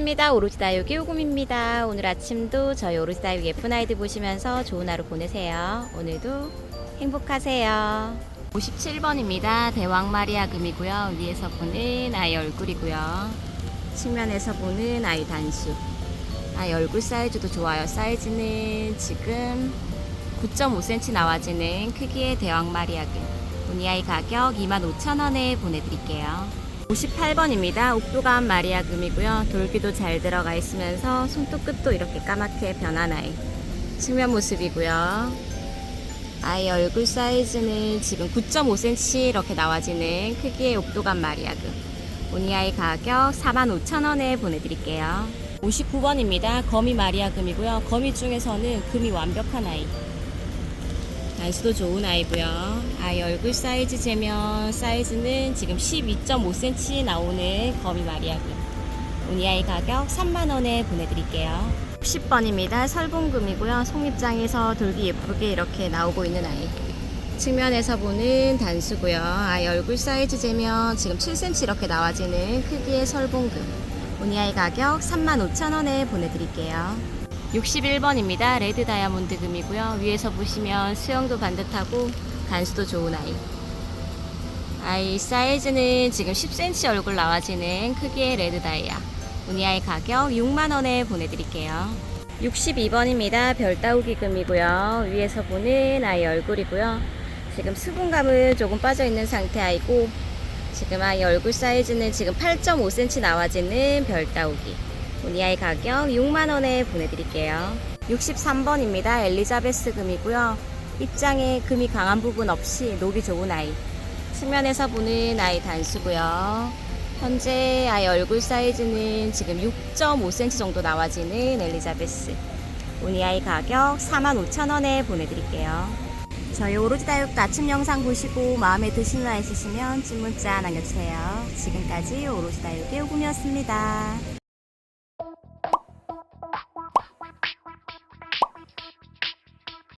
반갑습니다. 오로지 다육의 오금입니다. 오늘 아침도 저희 오로지 다육 예쁜 아이들 보시면서 좋은 하루 보내세요. 오늘도 행복하세요. 57번입니다. 대왕 마리아 금이고요. 위에서 보는 아이 얼굴이고요. 측면에서 보는 아이 단수. 아이 얼굴 사이즈도 좋아요. 사이즈는 지금 9.5cm 나와지는 크기의 대왕 마리아금. 우니 아이 가격 25,000원에 보내드릴게요. 58번입니다. 옥도감 마리아 금이고요. 돌기도 잘 들어가 있으면서 손톱 끝도 이렇게 까맣게 변한 아이. 측면 모습이고요. 아이 얼굴 사이즈는 지금 9.5cm 이렇게 나와지는 크기의 옥도감 마리아금. 오니 아이 가격 45,000원에 보내드릴게요. 59번입니다. 거미 마리아금이고요. 거미 중에서는 금이 완벽한 아이. 단수도 좋은 아이고요. 아이 얼굴 사이즈 재면 사이즈는 지금 12.5cm 나오는 거미 마리아금. 우니 아이 가격 3만원에 보내드릴게요. 60번입니다. 설봉금이고요. 속립장에서 돌기 예쁘게 이렇게 나오고 있는 아이. 측면에서 보는 단수고요. 아이 얼굴 사이즈 재면 지금 7cm 이렇게 나와지는 크기의 설봉금. 우니 아이 가격 35,000원에 보내드릴게요. 61번입니다. 레드 다이아몬드 금이고요. 위에서 보시면 수영도 반듯하고 간수도 좋은 아이. 아이 사이즈는 지금 10cm 얼굴 나와지는 크기의 레드 다이아. 우니 아이 가격 6만원에 보내드릴게요. 62번입니다. 별따우기 금이고요. 위에서 보는 아이 얼굴이고요. 지금 수분감은 조금 빠져있는 상태 아이고 지금 아이 얼굴 사이즈는 지금 8.5cm 나와지는 별따우기. 우니 아이 가격 6만원에 보내드릴게요. 63번입니다. 엘리자베스 금이고요. 입장에 금이 강한 부분 없이 녹이 좋은 아이. 측면에서 보는 아이 단수고요. 현재 아이 얼굴 사이즈는 지금 6.5cm 정도 나와지는 엘리자베스. 우니 아이 가격 45,000원에 보내드릴게요. 저희 오로지 다육 아침 영상 보시고 마음에 드시는 아이 있으시면 찐 문자 남겨주세요. 지금까지 오로지 다육의 오금이었습니다.